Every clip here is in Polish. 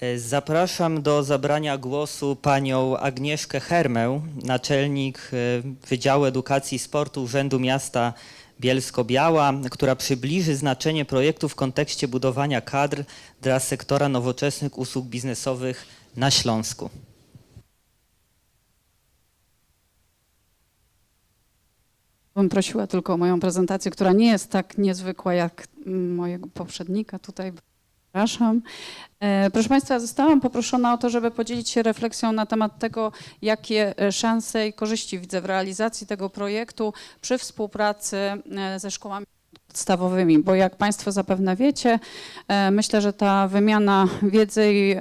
E, Zapraszam do zabrania głosu panią Agnieszkę Hermę, naczelnik e, Wydziału Edukacji i Sportu Urzędu Miasta Bielsko-Biała, która przybliży znaczenie projektu w kontekście budowania kadr dla sektora nowoczesnych usług biznesowych na Śląsku. Bym prosiła tylko o moją prezentację, która nie jest tak niezwykła jak mojego poprzednika tutaj. Przepraszam. E, Proszę Państwa, zostałam poproszona o to, żeby podzielić się refleksją na temat tego, jakie e, szanse i korzyści widzę w realizacji tego projektu przy współpracy e, ze szkołami podstawowymi, bo jak Państwo zapewne wiecie, myślę, że ta wymiana wiedzy i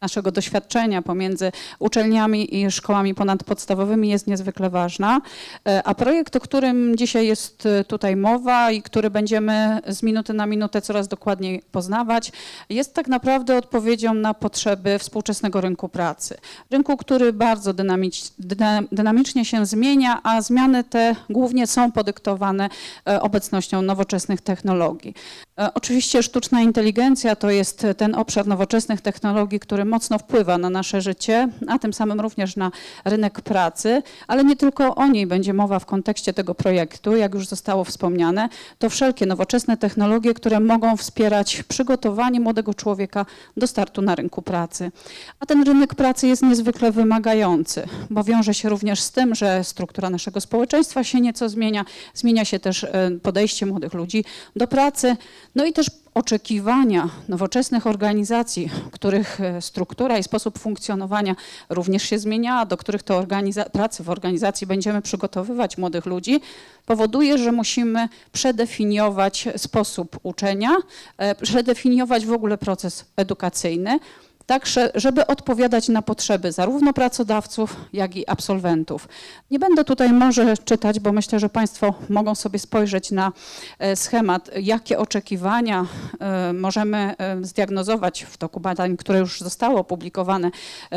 naszego doświadczenia pomiędzy uczelniami i szkołami ponadpodstawowymi jest niezwykle ważna. E, A projekt, o którym dzisiaj jest e, tutaj mowa i który będziemy z minuty na minutę coraz dokładniej poznawać, jest tak naprawdę odpowiedzią na potrzeby współczesnego rynku pracy. Rynku, który bardzo dynamicz, dyna- dynamicznie się zmienia, a zmiany te głównie są podyktowane e, obecnością nowoczesnych technologii. E, Oczywiście sztuczna inteligencja to jest ten obszar nowoczesnych technologii, który mocno wpływa na nasze życie, a tym samym również na rynek pracy, ale nie tylko o niej będzie mowa w kontekście tego projektu, jak już zostało wspomniane, to wszelkie nowoczesne technologie, które mogą wspierać przygotowanie młodego człowieka do startu na rynku pracy. A ten rynek pracy jest niezwykle wymagający, bo wiąże się również z tym, że struktura naszego społeczeństwa się nieco zmienia, zmienia się też e, podejście młodych ludzi do pracy, no i też oczekiwania nowoczesnych organizacji, których e, struktura i sposób funkcjonowania również się zmienia, do których to pracy w organizacji będziemy przygotowywać młodych ludzi, powoduje, że musimy przedefiniować sposób uczenia, e, przedefiniować w ogóle proces edukacyjny, tak, że- żeby odpowiadać na potrzeby zarówno pracodawców, jak i absolwentów. Nie będę tutaj może czytać, bo myślę, że Państwo mogą sobie spojrzeć na e, schemat, jakie oczekiwania e, możemy e, zdiagnozować w toku badań, które już zostały opublikowane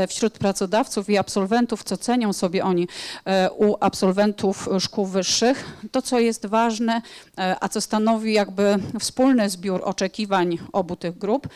wśród pracodawców i absolwentów, co cenią sobie oni u absolwentów szkół wyższych. To, co jest ważne, a co stanowi jakby wspólny zbiór oczekiwań obu tych grup,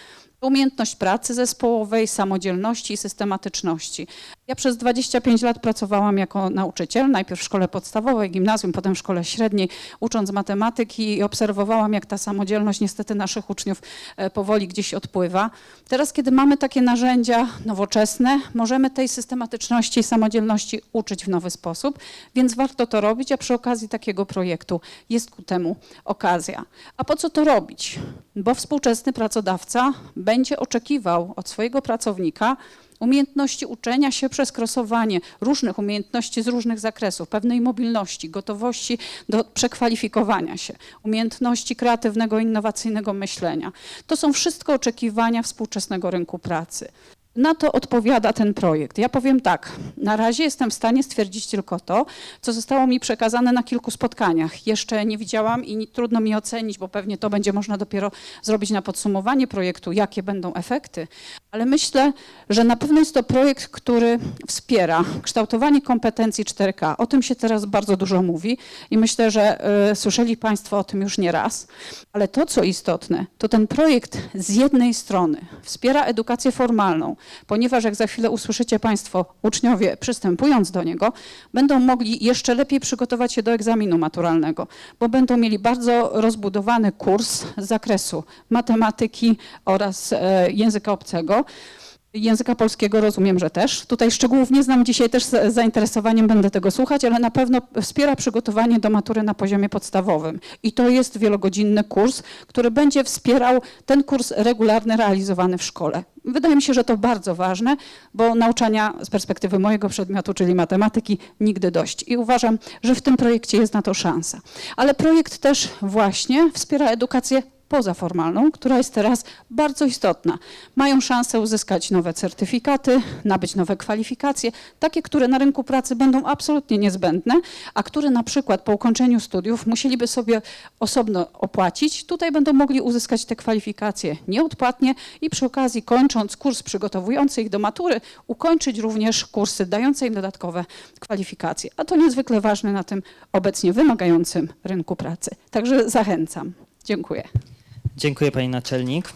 umiejętność pracy zespołowej, samodzielności i systematyczności. Ja przez 25 lat pracowałam jako nauczyciel, najpierw w szkole podstawowej, gimnazjum, potem w szkole średniej, ucząc matematyki i obserwowałam, jak ta samodzielność niestety naszych uczniów e, powoli gdzieś odpływa. Teraz, kiedy mamy takie narzędzia nowoczesne, możemy tej systematyczności i samodzielności uczyć w nowy sposób, więc warto to robić, a przy okazji takiego projektu jest ku temu okazja. A po co to robić? Bo współczesny pracodawca będzie oczekiwał od swojego pracownika umiejętności uczenia się przez krosowanie różnych umiejętności z różnych zakresów, pewnej mobilności, gotowości do przekwalifikowania się, umiejętności kreatywnego, innowacyjnego myślenia. To są wszystko oczekiwania współczesnego rynku pracy. Na to odpowiada ten projekt. Ja powiem tak, na razie jestem w stanie stwierdzić tylko to, co zostało mi przekazane na kilku spotkaniach. Jeszcze nie widziałam i trudno mi ocenić, bo pewnie to będzie można dopiero zrobić na podsumowanie projektu, jakie będą efekty. Ale myślę, że na pewno jest to projekt, który wspiera kształtowanie kompetencji 4K. O tym się teraz bardzo dużo mówi i myślę, że y, słyszeli Państwo o tym już nie raz. Ale to, co istotne, to ten projekt z jednej strony wspiera edukację formalną, ponieważ jak za chwilę usłyszycie Państwo, uczniowie przystępując do niego, będą mogli jeszcze lepiej przygotować się do egzaminu maturalnego, bo będą mieli bardzo rozbudowany kurs z zakresu matematyki oraz e, języka obcego. Języka polskiego rozumiem, że też. Tutaj szczegółów nie znam, dzisiaj też z zainteresowaniem będę tego słuchać, ale na pewno wspiera przygotowanie do matury na poziomie podstawowym. I to jest wielogodzinny kurs, który będzie wspierał ten kurs regularny realizowany w szkole. Wydaje mi się, że to bardzo ważne, bo nauczania z perspektywy mojego przedmiotu, czyli matematyki, nigdy dość. I uważam, że w tym projekcie jest na to szansa. Ale projekt też właśnie wspiera edukację pozaformalną, która jest teraz bardzo istotna. Mają szansę uzyskać nowe certyfikaty, nabyć nowe kwalifikacje, takie, które na rynku pracy będą absolutnie niezbędne, a które na przykład po ukończeniu studiów musieliby sobie osobno opłacić. Tutaj będą mogli uzyskać te kwalifikacje nieodpłatnie i przy okazji kończąc kurs przygotowujący ich do matury, ukończyć również kursy dające im dodatkowe kwalifikacje. A to niezwykle ważne na tym obecnie wymagającym rynku pracy. Także zachęcam. Dziękuję. Dziękuję pani naczelnik.